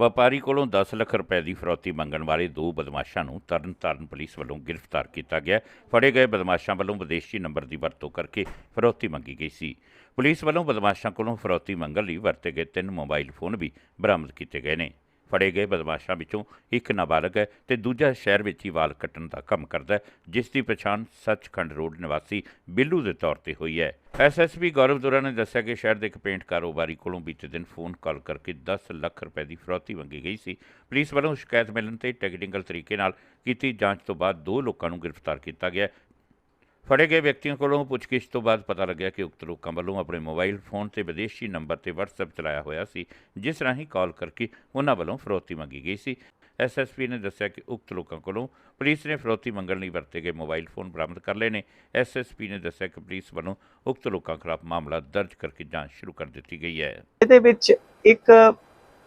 ਵਪਾਰੀ ਕੋਲੋਂ 10 ਲੱਖ ਰੁਪਏ ਦੀ ਫਰੌਤੀ ਮੰਗਣ ਵਾਲੇ ਦੋ ਬਦਮਾਸ਼ਾਂ ਨੂੰ ਤਰਨਤਾਰਨ ਪੁਲਿਸ ਵੱਲੋਂ ਗ੍ਰਿਫਤਾਰ ਕੀਤਾ ਗਿਆ। ਫੜੇ ਗਏ ਬਦਮਾਸ਼ਾਂ ਵੱਲੋਂ ਵਿਦੇਸ਼ੀ ਨੰਬਰ ਦੀ ਵਰਤੋਂ ਕਰਕੇ ਫਰੌਤੀ ਮੰਗੀ ਗਈ ਸੀ। ਪੁਲਿਸ ਵੱਲੋਂ ਬਦਮਾਸ਼ਾਂ ਕੋਲੋਂ ਫਰੌਤੀ ਮੰਗਣ ਲਈ ਵਰਤੇ ਗਏ ਤਿੰਨ ਮੋਬਾਈਲ ਫੋਨ ਵੀ ਬਰਾਮਦ ਕੀਤੇ ਗਏ ਨੇ। ਫੜੇ ਗਏ ਬਦਮਾਸ਼ਾਂ ਵਿੱਚੋਂ ਇੱਕ ਨਾਬਾਲਗ ਹੈ ਤੇ ਦੂਜਾ ਸ਼ਹਿਰ ਵਿੱਚ ਹੀ ਵਾਲ ਕੱਟਣ ਦਾ ਕੰਮ ਕਰਦਾ ਹੈ, ਜਿਸ ਦੀ ਪਛਾਣ ਸੱਚਖੰਡ ਰੋਡ ਨਿਵਾਸੀ ਬਿੱਲੂ ਦੇ ਤੌਰ ਤੇ ਹੋਈ ਹੈ। ਐਸਐਸਪੀ ਗੌਰਵ ਦੁਰਾ ਨੇ ਦੱਸਿਆ ਕਿ ਸ਼ਹਿਰ ਦੇ ਇੱਕ ਪੇਂਟ ਕਾਰੋਬਾਰੀ ਕੋਲੋਂ ਬੀਤੇ ਦਿਨ ਫੋਨ ਕਾਲ ਕਰਕੇ 10 ਲੱਖ ਰੁਪਏ ਦੀ ਫਰੌਤੀ ਮੰਗੀ ਗਈ ਸੀ। ਪੁਲਿਸ ਵੱਲੋਂ ਸ਼ਿਕਾਇਤ ਮਿਲਣ ਤੇ ਟੈਕਨੀਕਲ ਤਰੀਕੇ ਨਾਲ ਕੀਤੀ ਜਾਂਚ ਤੋਂ ਬਾਅਦ ਦੋ ਲੋਕਾਂ ਨੂੰ ਗ੍ਰਿਫਤਾਰ ਕੀਤਾ ਗਿਆ। ਫੜੇ ਗਏ ਵਿਅਕਤੀਆਂ ਕੋਲੋਂ ਪੁੱਛਗਿੱਛ ਤੋਂ ਬਾਅਦ ਪਤਾ ਲੱਗਿਆ ਕਿ ਉਕਤ ਲੋਕਾਂ ਵੱਲੋਂ ਆਪਣੇ ਮੋਬਾਈਲ ਫੋਨ ਤੇ ਵਿਦੇਸ਼ੀ ਨੰਬਰ ਤੇ WhatsApp ਚਲਾਇਆ ਹੋਇਆ ਸੀ, ਜਿਸ ਰਾਹੀਂ ਕਾਲ ਕਰਕੇ ਉਹਨਾਂ ਵੱਲੋਂ ਫਰੋਤੀ ਮੰਗੀ ਗਈ ਸੀ। ਐਸਐਸਪੀ ਨੇ ਦੱਸਿਆ ਕਿ ਉਕਤ ਲੋਕਾਂ ਕੋਲੋਂ ਪੁਲਿਸ ਨੇ ਫਰੋਤੀ ਮੰਗਣ ਲਈ ਵਰਤੇ ਗਏ ਮੋਬਾਈਲ ਫੋਨ ਬਰਾਮਦ ਕਰ ਲਏ ਨੇ। ਐਸਐਸਪੀ ਨੇ ਦੱਸਿਆ ਕਿ ਪੁਲਿਸ ਵੱਲੋਂ ਉਕਤ ਲੋਕਾਂ ਖਿਲਾਫ ਮਾਮਲਾ ਦਰਜ ਕਰਕੇ ਜਾਂਚ ਸ਼ੁਰੂ ਕਰ ਦਿੱਤੀ ਗਈ ਹੈ। ਇਹਦੇ ਵਿੱਚ ਇੱਕ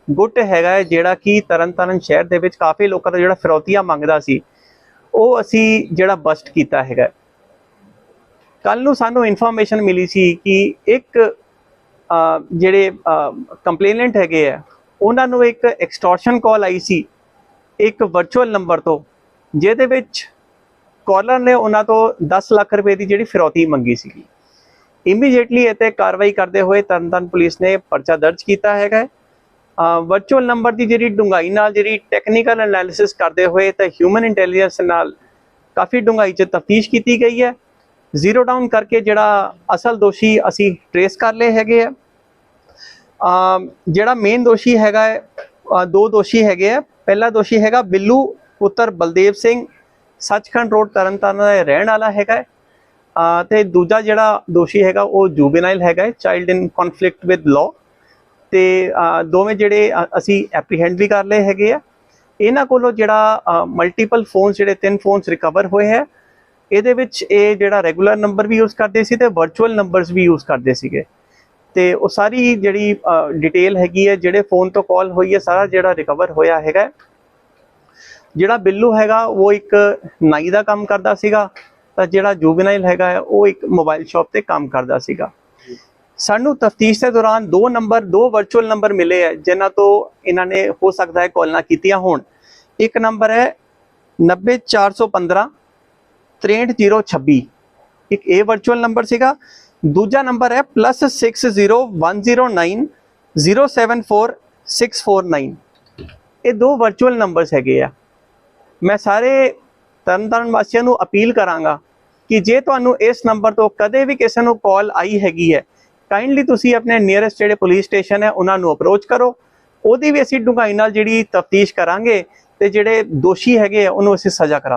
ਗੁੱਟ ਹੈਗਾ ਜਿਹੜਾ ਕਿ ਤਰਨਤਾਰਨ ਸ਼ਹਿਰ ਦੇ ਵਿੱਚ ਕਾਫੀ ਲੋਕਾਂ ਦਾ ਜਿਹੜਾ ਫਰੋਤੀਆਂ ਮੰਗਦਾ ਸੀ, ਉਹ ਅਸੀਂ ਜਿਹੜਾ ਬਸਟ ਕੀਤਾ ਹੈਗਾ। ਕੱਲ ਨੂੰ ਸਾਨੂੰ ਇਨਫੋਰਮੇਸ਼ਨ ਮਿਲੀ ਸੀ ਕਿ ਇੱਕ ਜਿਹੜੇ ਕੰਪਲੇਨੈਂਟ ਹੈਗੇ ਆ, ਉਹਨਾਂ ਨੂੰ ਇੱਕ ਐਕਸਟੋਰਸ਼ਨ ਕਾਲ ਆਈ ਸੀ, ਇੱਕ ਵਰਚੁਅਲ ਨੰਬਰ ਤੋਂ, ਜਿਹਦੇ ਵਿੱਚ ਕਾਲਰ ਨੇ ਉਹਨਾਂ ਤੋਂ 10 ਲੱਖ ਰੁਪਏ ਦੀ ਜਿਹੜੀ ਫਿਰੌਤੀ ਮੰਗੀ ਸੀਗੀ। ਇਮੀਡੀਏਟਲੀ ਇਹ ਤੇ ਕਾਰਵਾਈ ਕਰਦੇ ਹੋਏ ਤਰਨਤਾਰਨ ਪੁਲਿਸ ਨੇ ਪਰਚਾ ਦਰਜ ਕੀਤਾ ਹੈਗਾ ਵਰਚੁਅਲ ਨੰਬਰ ਦੀ ਜਿਹੜੀ ਡੂੰਘਾਈ ਨਾਲ ਜਿਹੜੀ ਟੈਕਨੀਕਲ ਐਨਾਲਿਸਿਸ ਕਰਦੇ ਹੋਏ ਤਾਂ ਹਿਊਮਨ ਇੰਟੈਲੀਜੈਂਸ ਨਾਲ ਕਾਫੀ ਡੂੰਘਾਈ 'ਚ ਤਫਤੀਸ਼ ਕੀਤੀ ਗਈ ਹੈ। ਜ਼ੀਰੋ ਡਾਊਨ ਕਰਕੇ ਜਿਹੜਾ ਅਸਲ ਦੋਸ਼ੀ ਅਸੀਂ ਟਰੇਸ ਕਰ ਲਏ ਹੈਗੇ ਆ। ਜਿਹੜਾ ਮੇਨ ਦੋਸ਼ੀ ਹੈਗਾ ਹੈ ਦੋ ਦੋਸ਼ੀ ਹੈਗੇ ਆ। ਪਹਿਲਾ ਦੋਸ਼ੀ ਹੈਗਾ ਬਿੱਲੂ, ਪੁੱਤਰ ਬਲਦੇਵ ਸਿੰਘ। ਸੱਚਖੰਡ ਰੋਡ ਤਰਨਤਾਰਨ ਦਾ ਰਹਿਣ ਵਾਲਾ ਹੈਗਾ ਹੈ। ਤੇ ਦੂਜਾ ਜਿਹੜਾ ਦੋਸ਼ੀ ਹੈਗਾ ਉਹ ਜੂਬੇਨਾਈਲ ਹੈਗਾ ਹੈ child in conflict with law ਤੇ ਦੋਵੇਂ ਜਿਹੜੇ ਅਸੀਂ ਐਪਰੀਹੈਂਡ ਵੀ ਕਰ ਲਏ ਹੈਗੇ ਆ। ਇਹਨਾਂ ਕੋਲੋਂ ਜਿਹੜਾ ਮਲਟੀਪਲ ਫੋਨਸ ਜਿਹੜੇ ਤਿੰਨ ਫੋਨਸ ਰਿਕਵਰ ਹੋਏ ਹੈ। ਇਹਦੇ ਵਿੱਚ ਇਹ ਜਿਹੜਾ ਰੈਗੂਲਰ ਨੰਬਰ ਵੀ ਯੂਜ਼ ਕਰਦੇ ਸੀ ਤੇ ਵਰਚੁਅਲ ਨੰਬਰਸ ਵੀ ਯੂਜ਼ ਕਰਦੇ ਸੀਗੇ। ਤੇ ਉਹ ਸਾਰੀ ਜਿਹੜੀ ਡਿਟੇਲ ਹੈਗੀ ਹੈ, ਜਿਹੜੇ ਫੋਨ ਤੋਂ ਕਾਲ ਹੋਈ ਹੈ, ਸਾਰਾ ਜਿਹੜਾ ਰਿਕਵਰ ਹੋਇਆ ਹੈਗਾ। ਜਿਹੜਾ ਬਿੱਲੂ ਹੈਗਾ, ਉਹ ਇੱਕ ਨਾਈ ਦਾ ਕੰਮ ਕਰਦਾ ਸੀਗਾ। ਤਾਂ ਜਿਹੜਾ ਜੂਬਨਾਈਲ ਹੈਗਾ, ਉਹ ਇੱਕ ਮੋਬਾਈਲ ਸ਼ਾਪ ਤੇ ਕੰਮ ਕਰਦਾ ਸੀਗਾ। ਸਾਨੂੰ ਤਫਤੀਸ਼ ਦੇ ਦੌਰਾਨ ਦੋ ਨੰਬਰ ਦੋ ਵਰਚੁਅਲ ਨੰਬਰ ਮਿਲੇ ਹੈ, ਜਿਨ੍ਹਾਂ ਤੋਂ ਇਹਨਾਂ ਨੇ ਹੋ ਸਕਦਾ ਹੈ ਕਾਲਾਂ ਕੀਤੀਆਂ ਹੋਣ। ਇੱਕ ਨੰਬਰ ਹੈ 90415 63026 ਇੱਕ ਇਹ ਵਰਚੁਅਲ ਨੰਬਰ ਸੀਗਾ। ਦੂਜਾ ਨੰਬਰ ਹੈ +60109 074649 ਇਹ ਦੋ ਵਰਚੁਅਲ ਨੰਬਰਸ ਹੈਗੇ ਆ। ਮੈਂ ਸਾਰੇ ਤਰਨਤਾਰਨ ਵਾਸੀਆਂ ਨੂੰ ਅਪੀਲ ਕਰਾਂਗਾ ਕਿ ਜੇ ਤੁਹਾਨੂੰ ਇਸ ਨੰਬਰ ਤੋਂ ਕਦੇ ਵੀ ਕਿਸੇ ਨੂੰ ਕਾਲ ਆਈ ਹੈਗੀ ਹੈ ਕਾਈਂਡਲੀ ਤੁਸੀਂ ਆਪਣੇ ਨੀਅਰੈਸਟ ਜਿਹੜੇ ਪੁਲਿਸ ਸਟੇਸ਼ਨ ਹੈ, ਉਹਨਾਂ ਨੂੰ ਅਪਰੋਚ ਕਰੋ। ਉਹਦੀ ਵੀ ਅਸੀਂ ਡੂੰਘਾਈ ਨਾਲ ਜਿਹੜੀ ਤਫਤੀਸ਼ ਕਰਾਂਗੇ ਤੇ ਜਿਹੜੇ ਦੋਸ਼ੀ ਹੈਗੇ ਆ, ਉਹਨੂੰ ਅਸੀਂ ਸਜ਼ਾ ਕਰਾਂਗੇ।